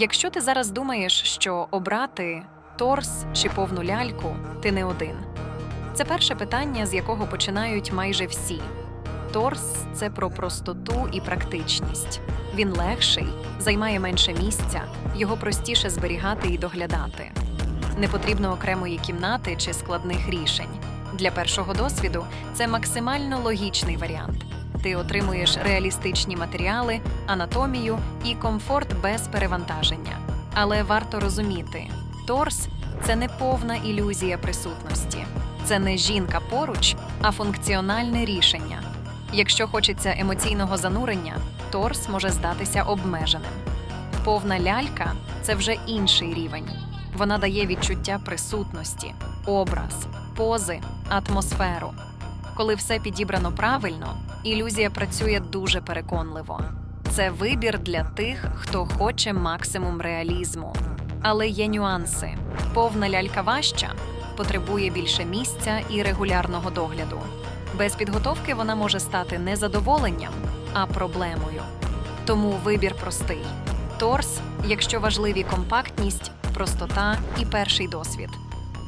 Якщо ти зараз думаєш, що обрати торс чи повну ляльку, ти не один. Це перше питання, з якого починають майже всі. Торс це про простоту і практичність. Він легший, займає менше місця, його простіше зберігати і доглядати. Не потрібно окремої кімнати чи складних рішень. Для першого досвіду це максимально логічний варіант. Ти отримуєш реалістичні матеріали, анатомію і комфорт без перевантаження. Але варто розуміти, торс це не повна ілюзія присутності. Це не жінка поруч, а функціональне рішення. Якщо хочеться емоційного занурення, торс може здатися обмеженим. Повна лялька це вже інший рівень. Вона дає відчуття присутності, образ, пози, атмосферу. Коли все підібрано правильно, ілюзія працює дуже переконливо. Це вибір для тих, хто хоче максимум реалізму. Але є нюанси. Повна лялька важча, потребує більше місця і регулярного догляду. Без підготовки вона може стати не задоволенням, а проблемою. Тому вибір простий: торс, якщо важливі компактність, простота і перший досвід.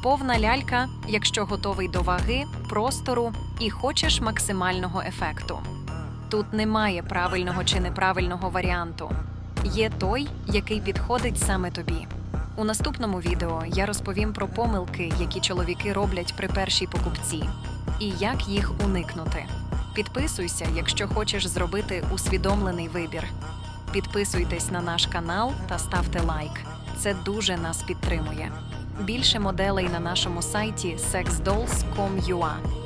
Повна лялька, якщо готовий до ваги, простору і хочеш максимального ефекту. Тут немає правильного чи неправильного варіанту. Є той, який підходить саме тобі. У наступному відео я розповім про помилки, які чоловіки роблять при першій покупці, і як їх уникнути. Підписуйся, якщо хочеш зробити усвідомлений вибір. Підписуйтесь на наш канал та ставте лайк. Це дуже нас підтримує. Більше моделей на нашому сайті sexdolls.com.ua.